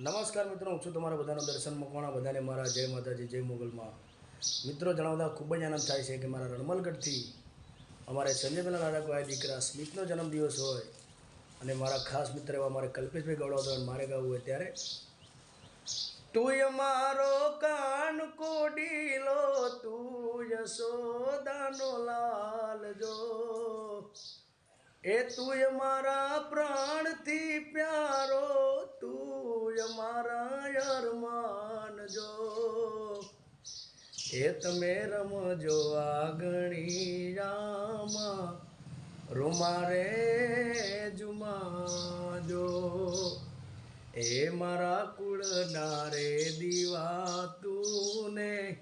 નમસ્કાર મિત્રો, હું છું તમારા બધાનો દર્શન મૂકવાના બધાને મારા જય માતાજી, જય મોગલમાં. મિત્રો, જણાવતા ખૂબ જ આનંદ થાય છે કે મારા રણમલગઢથી અમારે સંજયભાઈના લાડકવાય દીકરા સ્મિતનો જન્મદિવસ હોય અને મારા ખાસ મિત્ર એવા મારે કલ્પેશભાઈ અને મારે ગાવું હોય ત્યારે તુંય મારો કાન કોડીલો તું યશોદાનો લાલ જો. એ તુંય મારા પ્રાણથી પ્યારો મારા યાર જો. એ તમે રમજો આગણી રામા રૂમારે જુમાજો એ મારા કુળના રે દીવા તું ને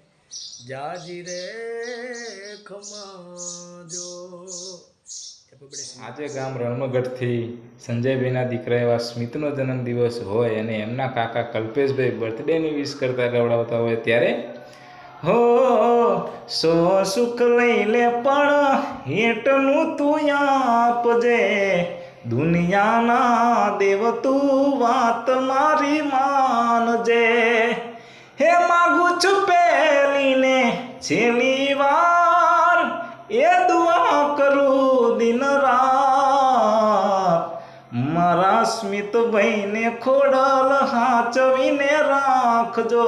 જાજી રે ખમાજો આજે ગામ રણમગઢથી સંજયભાઈના દીકરા એવા સ્મિતનો જન્મદિવસ હોય અને એમના કાકા કલ્પેશભાઈ બર્થડેની વિશ કરતા ગવડાવતા હોય ત્યારે, હો, સો સુખ લઈ લે પણ હેઠનું તું આપજે. દુનિયાના દેવ તું વાત મારી માનજે. હે માગું છું પેલીને છેલ્લી વાર એ દુઆ કરું દિન રાત. મારા સ્મિત ભાઈને ખોડલ હાચવીને રાખજો.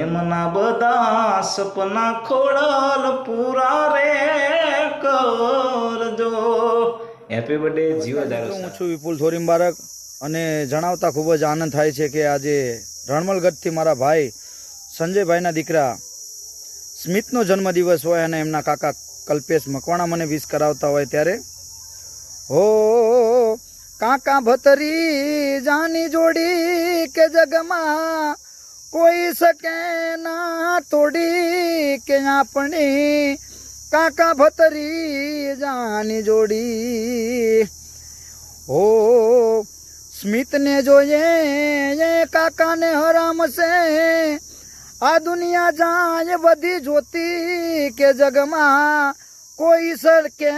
એમના બધા સપના ખોડલ પૂરા રે કરજો. હેપી બર્થડે જીવો દારૂ હું છું વિપુલ થોરી બારક અને જણાવતા ખૂબ જ આનંદ થાય છે કે આજે રણમલગઢથી મારા ભાઈ સંજયભાઈના દીકરા સ્મિતનો જન્મદિવસ હોય અને એમના કાકા કલ્પેશ મકવાણા મને વિશ કરાવતા હોય ત્યારે, હો, કાકા ભતરી, જાની જોડી કે જગમાં કોઈ શકે ના તોડી કે આપણી કાકા ભતરી, જાની જોડી. હો, સ્મિતને જોઈએ કાકાને હરામશે આ દુનિયા જાય બધી જોતી કે જગમાં કોઈ સરકે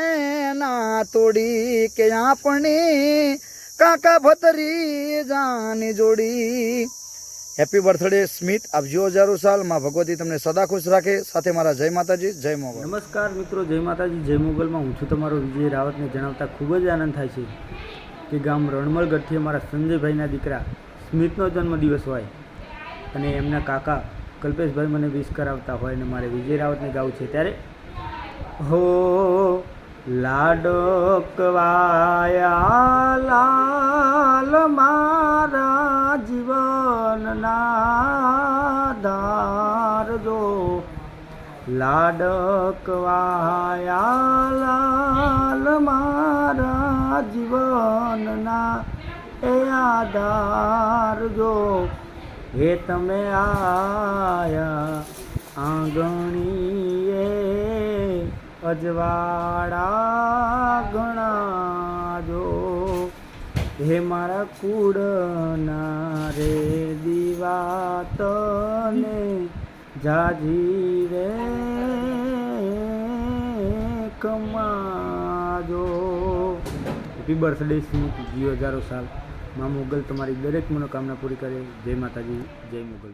ના તોડી, કે આપણી કાકા ભતરી જાની જોડી. હેપી બર્થડે સ્મિત આપજો હજારો સાલમાં ભગવતી તમને સદા ખુશ રાખે. સાથે મારા જય માતાજી, જય મોગલ. નમસ્કાર મિત્રો, જય માતાજી, જય મોગલમાં હું છું તમારો વિજય રાવતને જણાવતા ખૂબ જ આનંદ થાય છે કે ગામ રણમલગઢથી અમારા સંજયભાઈના દીકરા સ્મિતનો જન્મદિવસ હોય અને એમના કાકા કલ્પેશભાઈ મને વિશ કરાવતા હોય અને મારે વિજય રાવતને ગાવું છે ત્યારે, હો, લાડકવાયા લાલ મારા જીવનના ધારજો લાડકવાયા લાલ મારા જીવનના એ આધારજો હે તમે આયા, આંગણીએ અજવાળા ગણાજો હે મારા કુળના રે દીવા તને જાજી રે કમાજો. હેપી બર્થડે સ્મિત જીઓ હજારો સાલ. મા મોગલ તમારી દરેક મનોકામના પૂરી કરે. જય માતાજી જય મોગલ.